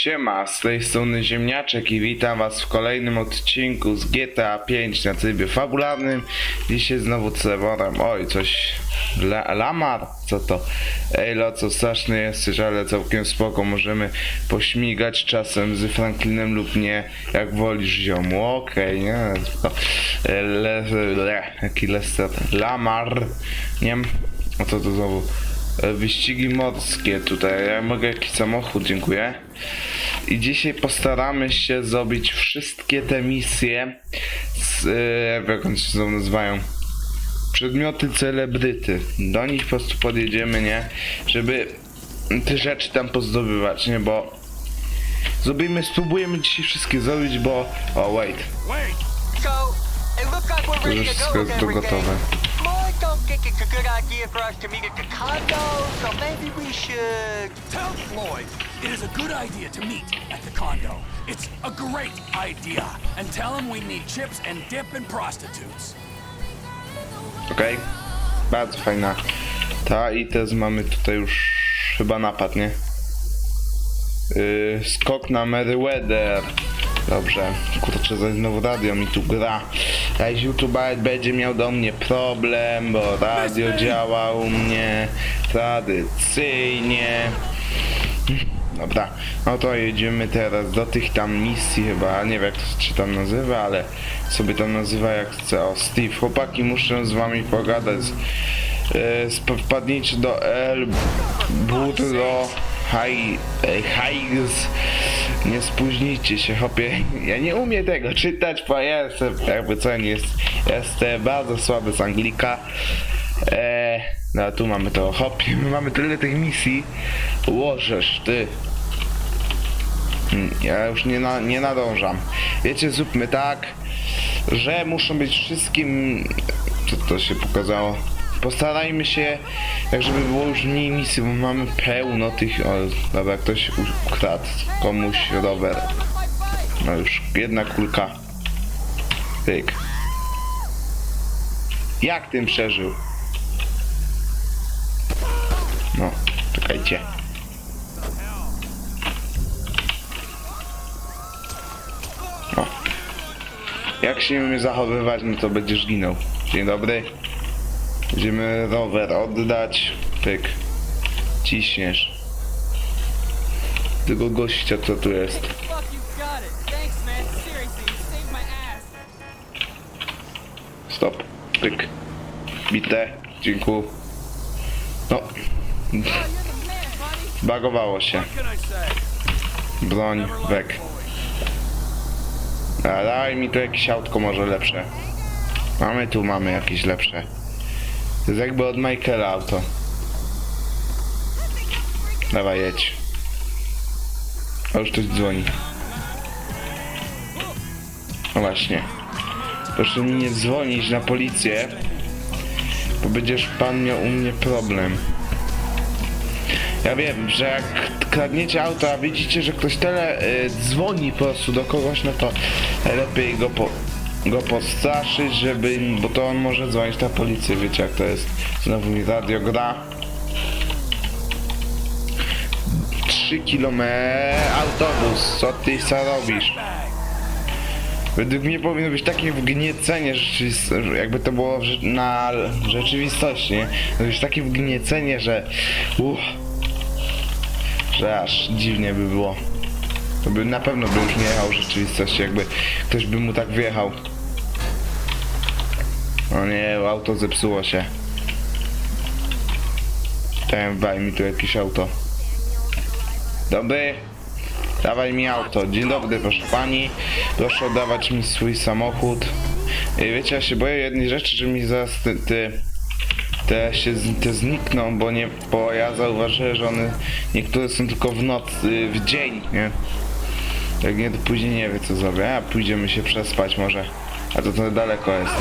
Siema, z tej strony Ziemniaczek i witam was w kolejnym odcinku z GTA 5 na trybie fabularnym. Dzisiaj znowu Trevorem. Oj, coś... La Lamar? Co to? Ej, lo, co straszny jesteś, ale całkiem spoko. Możemy pośmigać czasem z Franklinem lub nie, jak wolisz ziomu. Okej, nie? To, e, le, le, jaki Lester? Lamar. Nie wiem. O co to znowu? E, Wyścigi morskie tutaj. Ja mogę jakiś samochód, dziękuję. I dzisiaj postaramy się zrobić wszystkie te misje z, e, jak one się nazywają? Przedmioty celebryty. Do nich po prostu podjedziemy, nie? Żeby te rzeczy tam pozdobywać, nie? Bo zrobimy, spróbujemy dzisiaj wszystkie zrobić, bo... O, wait. To już wszystko jest gotowe. Good idea for us to meet at the condo, so maybe we should... Tell Floyd it is a good idea to meet at the condo. It's a great idea. And tell him we need chips and dip and prostitutes. Okej. Bardzo fajna. Ta i też mamy tutaj już chyba napad, nie? Yy, skok na Meriwether. Dobrze. Kurczę, znowu radio mi tu gra. Jakiś youtuber będzie miał do mnie problem, bo radio działa u mnie tradycyjnie. Dobra, no to jedziemy teraz do tych tam misji chyba, nie wiem jak to się tam nazywa, ale sobie tam nazywa jak chce. O, Steve, chłopaki, muszę z wami pogadać. E, Wpadnijcie do El Burro High, e, Highs. Nie spóźnijcie się, hopie. Ja nie umiem tego czytać, bo ja jestem, jakby co, nie jest, jestem bardzo słaby z Anglika. Eee, no a tu mamy to, hopie, my mamy tyle tych misji. Łożesz, ty. Mm, Ja już nie, na, nie nadążam. Wiecie, zróbmy tak, że muszą być wszystkim... Co to się pokazało? Postarajmy się, tak żeby było już mniej misji, bo mamy pełno tych... O, dobra, ktoś ukradł komuś rower. No już, jedna kulka. Pyk. Jak tym przeżył? No, czekajcie. O. Jak się nie umie zachowywać, no to będziesz ginął. Dzień dobry. Będziemy rower oddać. Pyk. Ciśniesz. Tego gościa, co tu jest. Stop. Pyk. Bite. Dziękuję. No. Bagowało się. Broń, wek. A daj mi tu jakieś autko może lepsze. Mamy tu, mamy jakieś lepsze. To jest jakby od Michaela auto. Dawaj, jedź. A już ktoś dzwoni. No właśnie. Proszę mi nie dzwonić na policję, bo będziesz pan miał u mnie problem. Ja wiem, że jak kradniecie auto, a widzicie, że ktoś tyle y, dzwoni po prostu do kogoś, no to lepiej go, po, go postraszyć, żeby, bo to on może dzwonić na policję, wiecie jak to jest. Znowu mi radio gra. 3 km autobus, co ty co robisz? Według mnie powinno być takie wgniecenie, jakby to było na rzeczywistości, nie? Takie wgniecenie, że uff, że aż dziwnie by było. To by na pewno by już nie jechał w rzeczywistości, jakby ktoś by mu tak wjechał. O nie, auto zepsuło się. Ten daj mi tu jakieś auto. Dobry. Dawaj mi auto. Dzień dobry, proszę pani. Proszę oddawać mi swój samochód. I wiecie, ja się boję jednej rzeczy, że mi zaraz te, te, te się te znikną, bo nie, bo ja zauważyłem, że one niektóre są tylko w noc, y, w dzień, nie? Jak nie, to później nie wie co zrobię. A pójdziemy się przespać może. A to to daleko jest.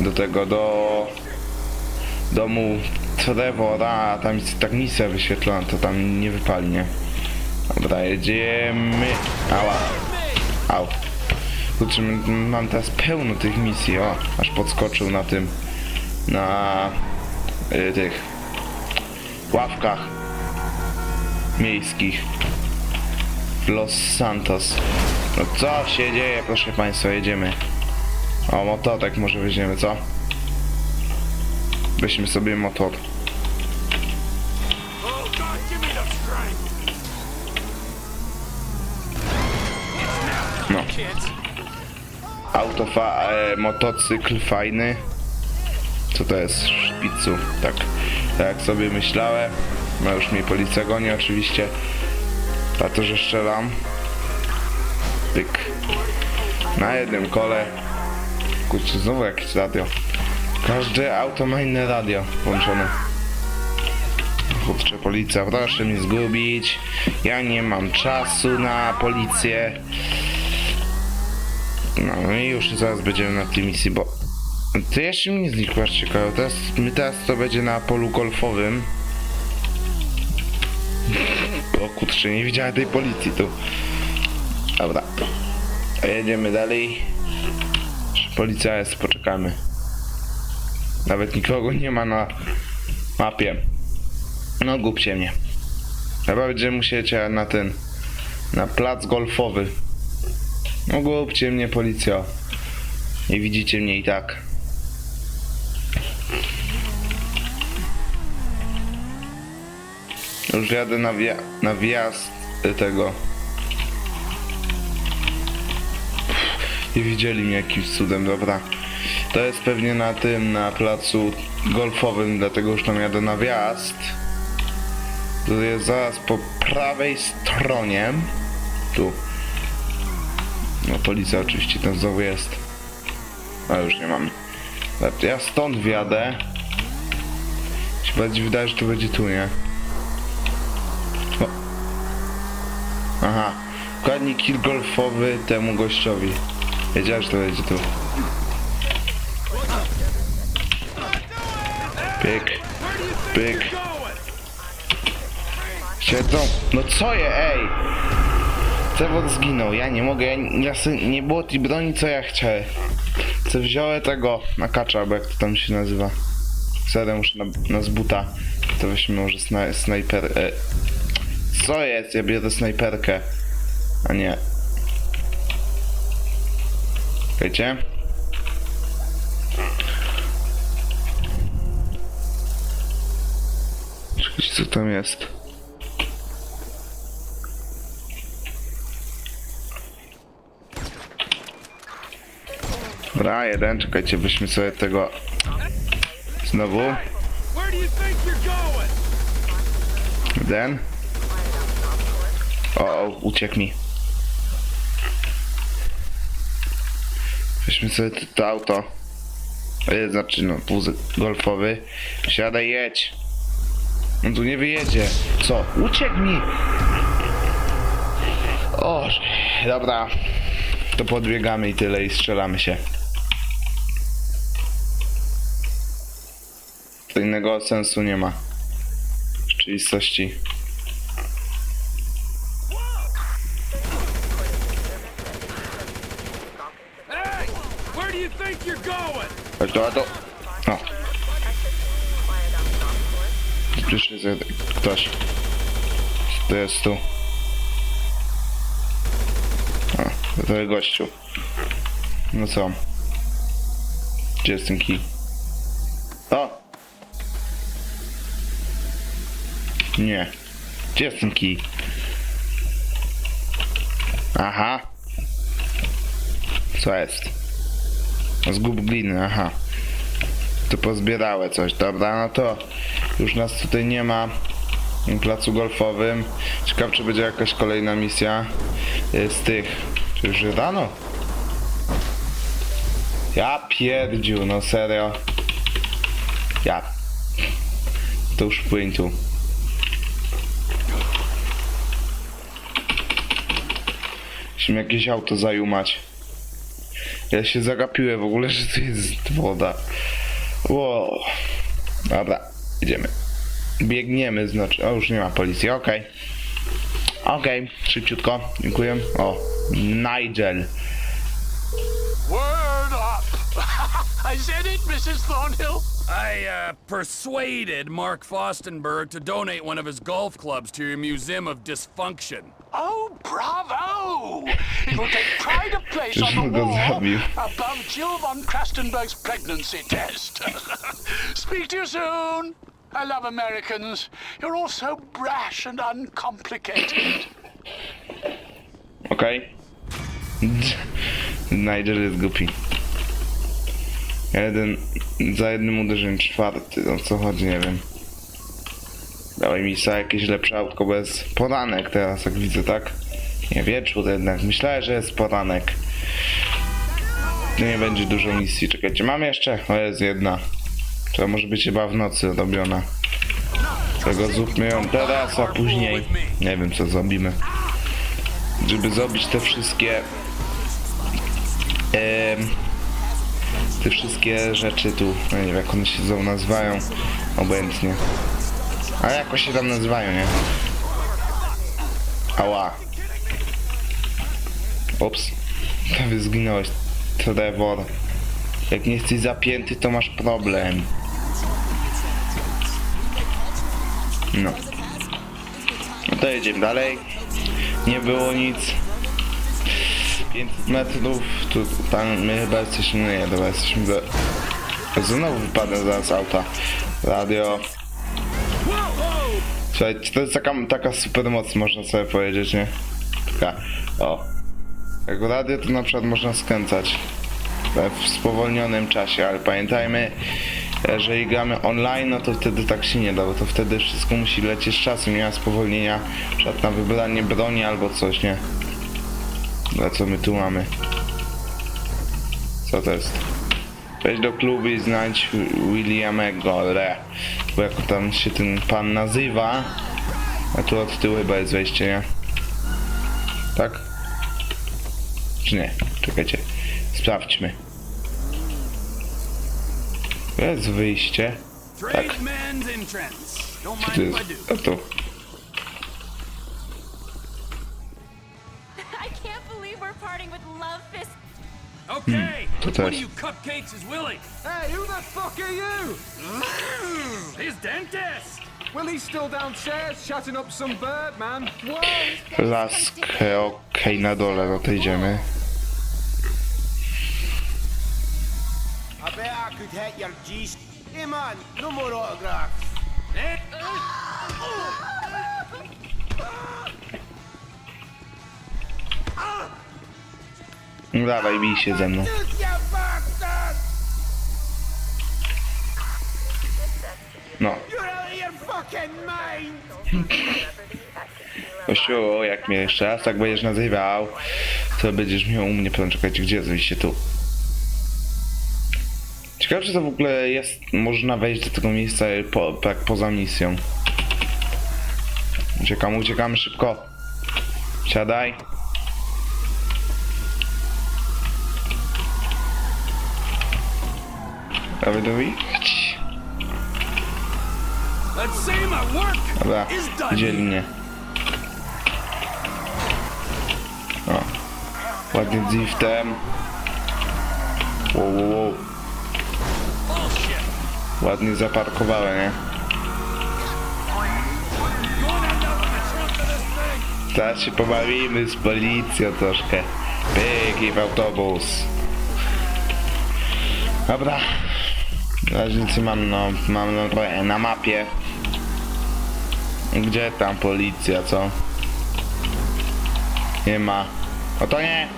Do tego, do domu Trevora, tam jest tak misja wyświetlona, to tam nie wypali, nie? Dobra, jedziemy. Ała. Au. Kurczę, mam teraz pełno tych misji, o, aż podskoczył na tym, na y, tych ławkach miejskich. w Los Santos. No co się dzieje, proszę państwa, jedziemy. O, mototek może weźmiemy, co? Weźmy sobie motor. No. Auto, fa- e, motocykl fajny. Co to jest? Szpicu. Tak. Tak jak sobie myślałem. No już mnie policja goni oczywiście. Za to, że strzelam. Pyk. Na jednym kole. Kurczę, znowu jakieś radio. Każde auto ma inne radio włączone. Kurczę, policja, proszę mnie zgubić. Ja nie mam czasu na policję. No i już zaraz będziemy na tej misji, bo... Ty jeszcze mi nie znikłaś ciekawe. Teraz, my teraz to będzie na polu golfowym. O kurczę, nie widziałem tej policji tu. Dobra. Jedziemy dalej. Policja jest, poczekamy. Nawet nikogo nie ma na mapie. No głupcie mnie. Chyba będziemy musieć jechać na ten... Na plac golfowy. No głupcie mnie policja. Nie widzicie mnie i tak. Już jadę na, wja- na wjazd tego. Nie widzieli mnie jakimś cudem, dobra. To jest pewnie na tym, na placu golfowym, dlatego już tam jadę na wjazd. To jest zaraz po prawej stronie. Tu. No policja oczywiście tam znowu jest. A już nie mamy. Ja stąd wjadę. Się bardziej wydaje, że to będzie tu, nie? O. Aha. Dokładnie kill golfowy temu gościowi. Wiedziałem, że to będzie tu. Pyk. Pyk. Siedzą. No co je, ej! Cewot zginął, ja nie mogę, ja, ja nie było tej broni co ja chciałem. Co wziąłem tego na kacza, bo jak to tam się nazywa. Serio muszę na, na zbuta. To weźmy może sna, snajper... E, co jest? Ja bierę snajperkę. A nie. Wiecie? Czekajcie, co tam jest? Dobra, jeden, czekajcie, weźmy sobie tego znowu. Jeden. O, o, uciekł mi. Weźmy sobie to, to auto. E, Znaczy, no, wózek golfowy. Siadaj, jedź. On tu nie wyjedzie. Co? Uciekł mi! O, dobra. To podbiegamy i tyle i strzelamy się. To innego sensu nie ma. W rzeczywistości. Hey! Where do you think you're going? Chodź do, do. O. Jeden- ktoś. To jest tu. O, to jest gościu. No co? Gdzie jest ten kij? O! Nie. Gdzie jest ten kij? Aha. Co jest? Zgub gliny, aha. To pozbierały coś, dobra, no to już nas tutaj nie ma na placu golfowym. Ciekaw, czy będzie jakaś kolejna misja y, z tych. Czy już rano? Ja pierdziu, no serio. Ja. To już płyń tu. Musimy jakieś auto zajumać. Ja się zagapiłem w ogóle, że tu jest woda. Wow. Dobra, idziemy. Biegniemy, znaczy. O, już nie ma policji, okej. Okej, szybciutko, dziękuję. O, Nigel. Word up! I said it, Mrs. Thornhill. I uh, persuaded Mark Fostenberg to donate one of his golf clubs to your Museum of Dysfunction. Oh, bravo! It will take pride of place on the wall above Jill von Krastenberg's pregnancy test. Speak to you soon. I love Americans. You're all so brash and uncomplicated. Okej. Nigel jest głupi. Jeden, za jednym uderzeniem czwarty, o co chodzi, nie wiem. Dawaj mi sa jakieś lepsze autko, bo jest poranek teraz, jak widzę, tak? Nie, wieczór jednak. Myślałem, że jest poranek. No nie będzie dużo misji. Czekajcie, mam jeszcze? O, jest jedna. To może być chyba w nocy robiona. Tego zróbmy ją teraz, a później nie wiem co zrobimy. Żeby zrobić te wszystkie em, te wszystkie rzeczy tu, no nie wiem jak one się nazywają, obojętnie. A jakoś się tam nazywają, nie? Ała. Ups. Prawie zginąłeś, Trevor. Jak nie jesteś zapięty, to masz problem. No. No to jedziemy dalej. Nie było nic. 500 metrów, tu, tam my chyba jesteśmy, nie, dobra, jesteśmy. Znowu wypadnę zaraz auta. Radio. Słuchajcie, to jest taka, taka super moc, można sobie powiedzieć, nie? Taka, o. Jak radio to na przykład można skręcać w spowolnionym czasie, ale pamiętajmy, jeżeli gramy online, no to wtedy tak się nie da, bo to wtedy wszystko musi lecieć z czasem, nie ma spowolnienia, przykład na wybranie broni albo coś, nie? A co my tu mamy? Co to jest? Wejdź do klubu i znajdź Williamego, ale bo jak tam się ten pan nazywa, a tu od tyłu chyba jest wejście, nie? Tak? Czy nie? Czekajcie. Sprawdźmy. To jest wyjście. Don't Co to jest? A to. Okay, to which one of you cupcakes is Willie? Hey, who the fuck are you? His dentist! Willie's still downstairs chatting up some bird, man. Laskę, okej, na dole, no to idziemy. I bet I could hit your G. Hey man, no more autographs. Eh? No dawaj, bij się ze mną. No. Kościół, jak mnie jeszcze raz tak będziesz nazywał, to będziesz miał u mnie pełen czekajcie, gdzie jest wyjście tu. Ciekawe, czy to w ogóle jest, można wejść do tego miejsca po, tak poza misją. Uciekamy, uciekamy szybko. Siadaj. Say my work Dobra, mnie. O. Ładnie driftem. Wow, wow, wow. Ładnie zaparkowałem, nie? Teraz się pobawimy z policją troszkę. Pyk w autobus. Dobra. Na nie mam, no, mam na, na mapie. Gdzie tam policja, co? Nie ma. O to nie!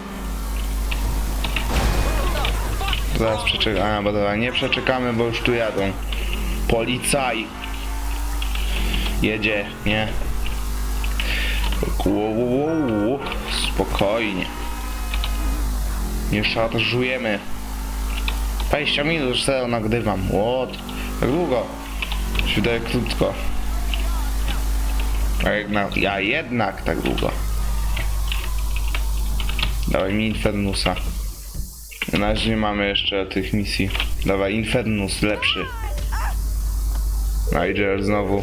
Zaraz przeczekamy, bo dobra, nie przeczekamy, bo już tu jadą. Policaj! Jedzie, nie? Wow. Spokojnie. Nie szarżujemy. 20 minut już sobie nagrywam. What? Tak długo. Się wydaje krótko. A jednak, ja jednak tak długo. Dawaj mi Infernusa. Na razie nie mamy jeszcze tych misji. Dawaj Infernus, lepszy. Nigel znowu.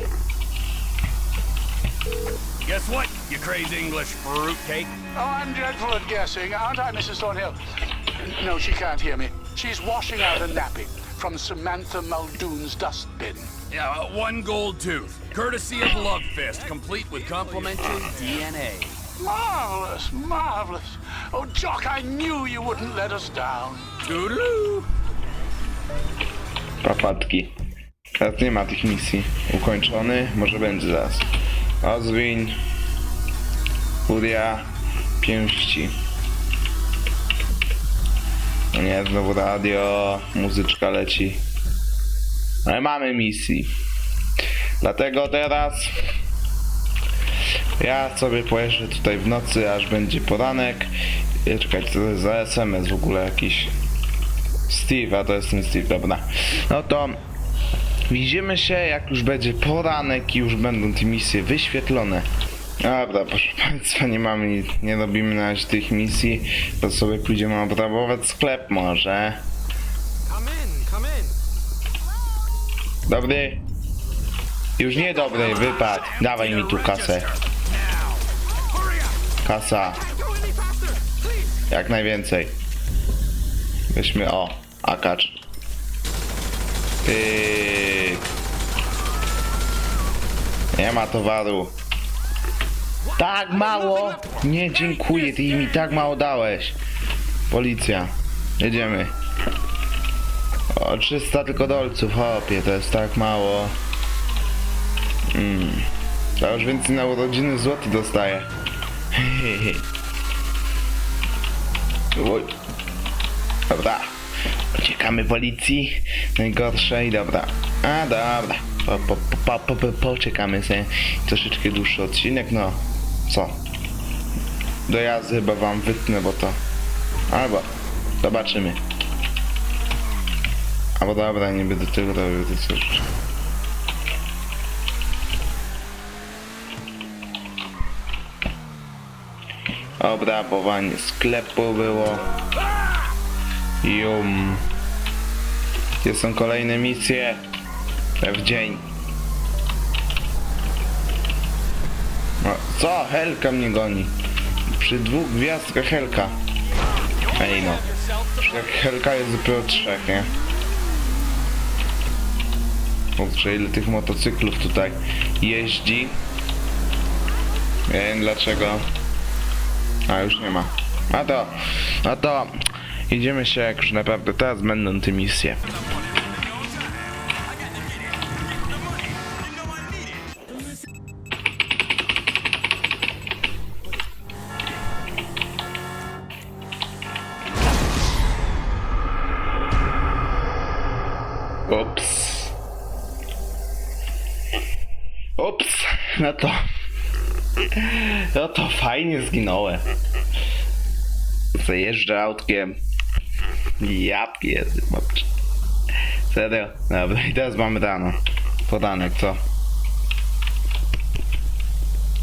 Guess what, you crazy English fruitcake? Oh, I'm dreadful at guessing, aren't I, Mrs. Thornhill? No, she can't hear me. She's washing out a nappy from Samantha Muldoon's dustbin. Yeah, uh, one gold tooth, courtesy of Love Fist, complete with complimentary DNA. Marvelous, marvelous. Oh, Jock, I knew you wouldn't let us down. Toodaloo! Papatki. Teraz nie ma tych misji. Ukończony, może będzie zaraz. Ozwiń. Furia. Pięści. No nie, znowu radio, muzyczka leci. Ale mamy misji. Dlatego teraz ja sobie pojeżdżę tutaj w nocy, aż będzie poranek. Czekajcie, co to jest za SMS w ogóle jakiś. Steve, a to jest ten Steve, dobra. No to widzimy się, jak już będzie poranek i już będą te misje wyświetlone. Dobra, proszę Państwa, nie mamy, nic- nie robimy na razie tych misji, to sobie pójdziemy obrabować sklep może. Come in, come in. Dobry? Już nie dobry, wypad. Dawaj mi tu kasę. Kasa. Jak najwięcej. Weźmy o, akacz. Pyk. Nie ma towaru. Tak mało! Nie dziękuję, ty mi tak mało dałeś. Policja. Jedziemy. O, 300 tylko dolców, hopie, to jest tak mało. Mm. To już więcej na urodziny złoty dostaję. Oj. Dobra. Uciekamy policji. Najgorszej, dobra. A, dobra. Po, po, po, po, po, poczekamy sobie. Troszeczkę dłuższy odcinek, no. Co? Do jazdy chyba wam wytnę, bo to... Albo... Zobaczymy. Albo dobra, nie będę tego robił, to coś. Obrabowanie sklepu było. Jum. Gdzie są kolejne misje? W dzień. No, co? Helka mnie goni. Przy dwóch gwiazdkach Helka. Ej no. Jak Helka jest dopiero trzech, nie? Kurczę, ile tych motocyklów tutaj jeździ. Nie wiem dlaczego. A już nie ma. A to, a to idziemy się jak już naprawdę teraz będą te misje. Fajnie zginąłem. Zajeżdżę autkiem. Ja pierdolę. Serio? Dobra, i teraz mamy rano. Podanek, co?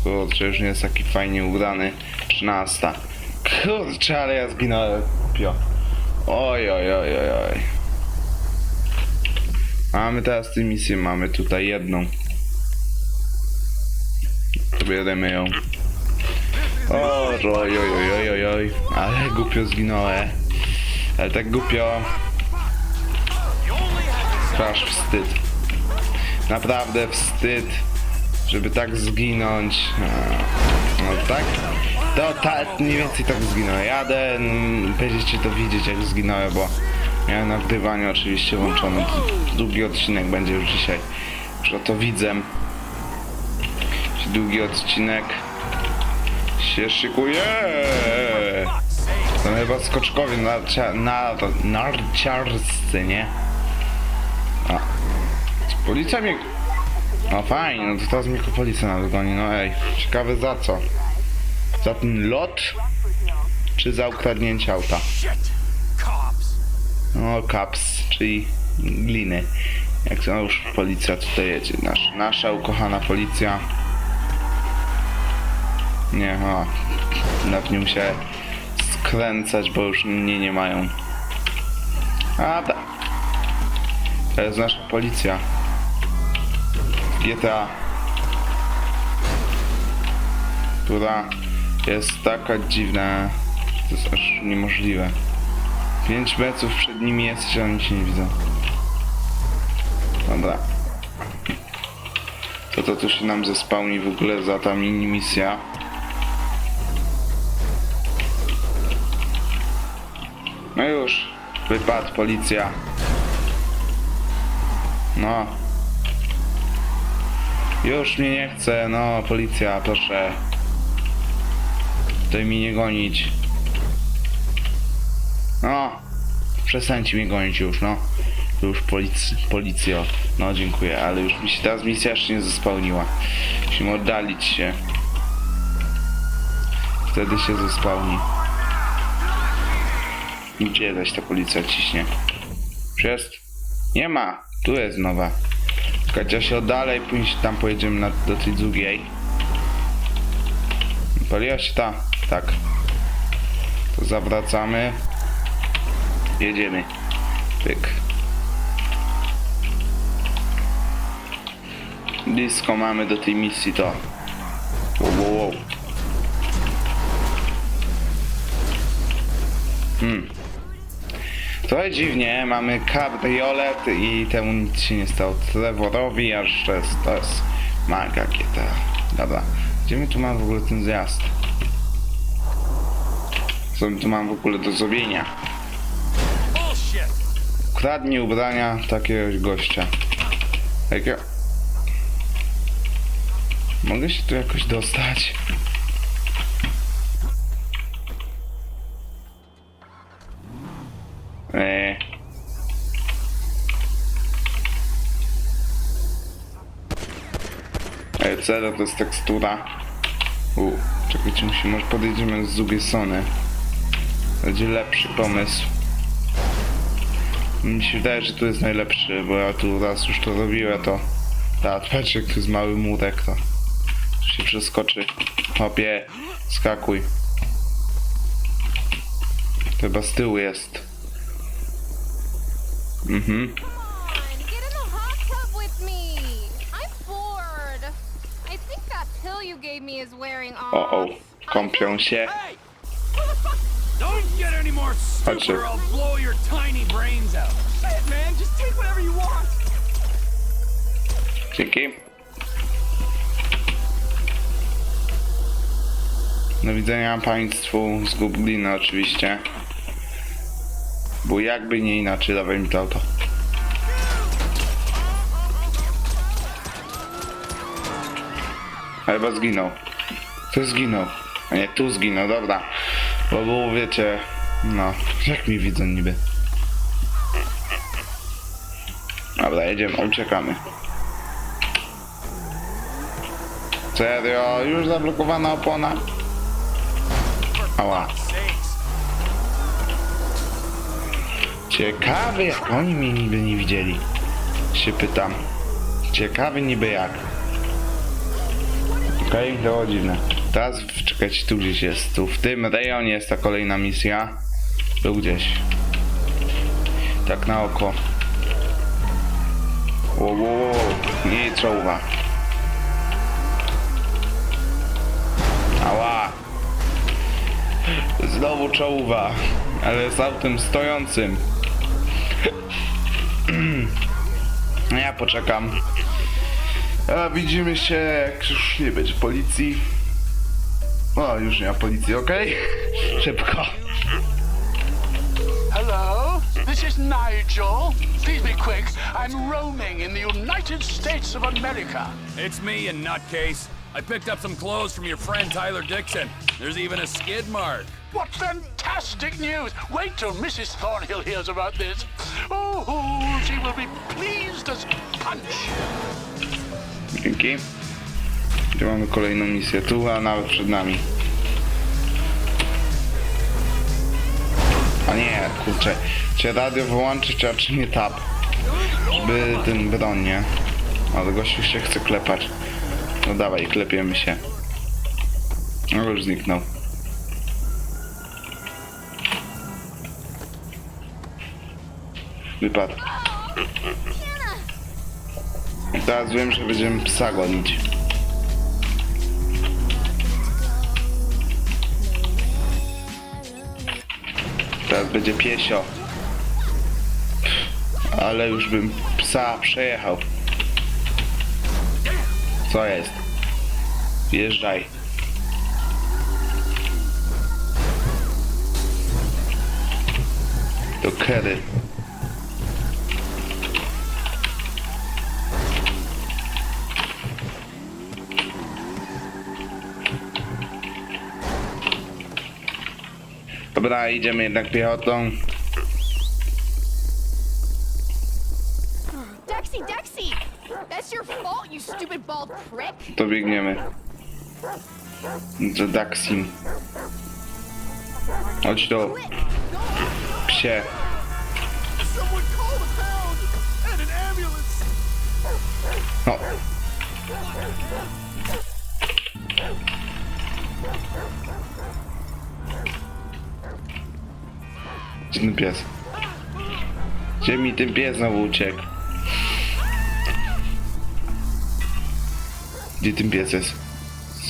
Kurczę, już nie jest taki fajnie ubrany. 13. Kurczę, ale ja zginąłem. Pio. Oj, oj, oj, oj, oj. Mamy teraz tę misję, mamy tutaj jedną. Bierzemy ją. O, oj, oj, oj, oj, oj. Ale głupio zginąłem. Ale tak głupio. Aż wstyd. Naprawdę wstyd, żeby tak zginąć. No tak? To tak, mniej więcej tak zginąłem. Jadę, mm, będziecie to widzieć jak zginąłem, bo miałem nagrywanie oczywiście włączone. Długi odcinek będzie już dzisiaj. Że to widzę. Długi odcinek się szykuje. To chyba skoczkowie narcia, nar, narciarscy, nie? A. Policja mnie... No fajnie, no to teraz mnie policja nas goni, no ej. Ciekawe za co? Za ten lot? Czy za ukradnięcie auta? No, caps, czyli gliny. Jak to już policja tutaj jedzie. Nasz, nasza ukochana policja. Nie, o. Nawet nie musiałem skręcać, bo już mnie nie mają. A tak. To jest nasza policja. GTA. Która jest taka dziwna. To jest aż niemożliwe. 5 metrów przed nimi jest, że oni się nie widzą. Dobra. To to tu się nam zespałni w ogóle za ta mini misja. No już, wypadł policja. No. Już mnie nie chce, no policja, proszę. Tutaj mi nie gonić. No. Przestańcie mnie gonić już, no. Już polic policjo. No dziękuję, ale już mi się teraz misja jeszcze nie zespełniła. Musimy oddalić się. Wtedy się zespełni. Gdzie zaś ta policja ciśnie? Przez? Nie ma. Tu jest nowa. Kacia się oddalej, później tam pojedziemy na, do tej drugiej. Paliła się ta? Tak. To zawracamy. Jedziemy. Pyk. Blisko mamy do tej misji to. Wow, wow, wow. Hmm. Trochę dziwnie, mamy kabriolet i temu nic się nie stało. Trevorowi, aż jest, to jest maga GTA. Dobra, gdzie my tu mamy w ogóle ten zjazd? Co my tu mam w ogóle do zrobienia? Kradnij ubrania takiegoś gościa. Jakie... Mogę się tu jakoś dostać? Eee. Cera to jest tekstura. U, czekajcie, musimy, może podejdziemy z drugiej. Będzie lepszy pomysł. Mi się wydaje, że tu jest najlepszy, bo ja tu raz już to robiłem, to... Tak, patrz jak tu jest mały murek, to... Tu się przeskoczy. Hopie, skakuj. Chyba z tyłu jest. Mhm. Come on, get in the hot tub with me. I'm bored. I think that pill you gave me is wearing off. O, o, kąpią się. Hey! Don't get any more stupid or I'll blow your tiny brains out. Shit, man, just take whatever you want. Dzięki. Do widzenia Państwu z Goblina oczywiście. Bo jakby nie inaczej, dawaj mi to auto. Chyba zginął. Tu zginął. A nie, tu zginął, dobra. Bo było, wiecie, no, jak mi widzą niby. Dobra, jedziemy, uciekamy. Serio? Już zablokowana opona? Ała. Ciekawy jak oni mnie niby nie widzieli. Się pytam. Ciekawy niby jak. Okej, okay, dziwne. Teraz czekajcie, tu gdzieś jest. Tu w tym rejonie jest ta kolejna misja. Był gdzieś. Tak na oko. Wow, wow. Nie czołwa. Ała. Znowu czołwa. Ale z autem stojącym. No ja poczekam. A widzimy się, jak już nie będzie policji. O, już nie ma policji, okej? Szybko. Hello, this is Nigel. Please be quick. I'm roaming in the United States of America. It's me, in nutcase. I picked up some clothes from your friend Tyler Dixon. There's even a skid mark. What fantastic news! Wait till Mrs. Thornhill hears about this. Oh, she will be pleased as punch. Dzięki. Gdzie mamy kolejną misję? Tu, a nawet przed nami. A nie, kurczę. Czy radio wyłączyć, a czy nie tab? Żeby ten broń, nie? Ale gościu się chce klepać. No dawaj, klepiemy się. No już zniknął. Wypadł. Teraz wiem, że będziemy psa gonić. Teraz będzie piesio. Ale już bym psa przejechał. Co jest? Wjeżdżaj. do Kerry. Dobra, idziemy jednak piechotą. Dexy, Dexy! That's your fault, you stupid bald prick! To biegniemy. Za Daxim. Chodź do psie. No. Ten pies? Gdzie mi ten pies znowu uciekł? Gdzie ten pies jest?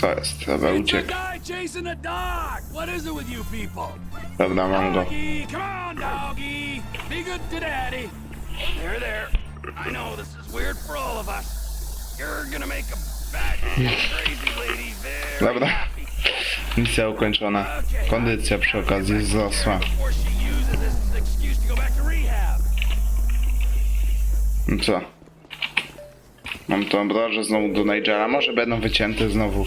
Co jest? Dobra, uciekł. Dobra, mam go. Doggy, come on, doggy. Be good to daddy. There, there. I know this is weird for all of us. You're gonna make a bad, crazy lady very Dobra. Misja ukończona. Kondycja przy okazji wzrosła. Co? Mam tą obrożę znowu do Nigela. Może będą wycięte znowu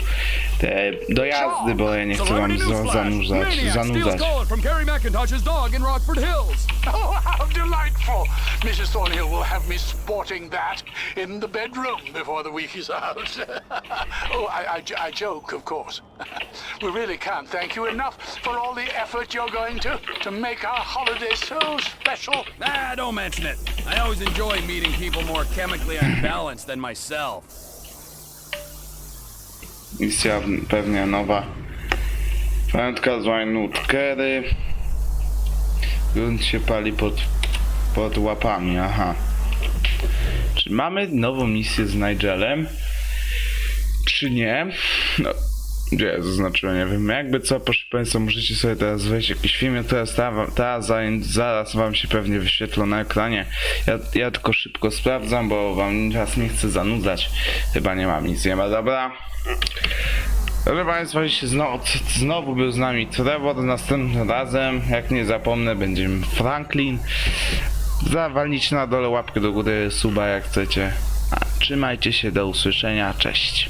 te dojazdy, bo ja nie chcę wam za- zanurzać. zanudzać. calling from Gary McIntosh's dog in Rockford Hills. Oh, how delightful! Mrs. Thornhill will have me sporting that in the bedroom before the week is out. oh, I, I, I joke, of course. we really can't thank you enough for all the effort you're going to to make our holiday so special. Ah, don't mention it. I always enjoy meeting people more chemically unbalanced than myself. Misja pewnie nowa. Pamiątka z Kerry. Grunt się pali pod, pod łapami, aha. Czy mamy nową misję z Nigelem? Czy nie? No, gdzie ja zaznaczyłem, nie wiem. Jakby co, proszę Państwa, możecie sobie teraz wejść jakiś film, teraz, ta, ta zaraz Wam się pewnie wyświetlą na ekranie. Ja, ja tylko szybko sprawdzam, bo Wam was nie chcę zanudzać. Chyba nie mam nic, nie ma, dobra. Proszę Państwa, jeśli znowu, znowu był z nami Trevor, następnym razem, jak nie zapomnę, będziemy Franklin. Zawalnić na dole łapkę do góry, suba jak chcecie. A, trzymajcie się, do usłyszenia, cześć.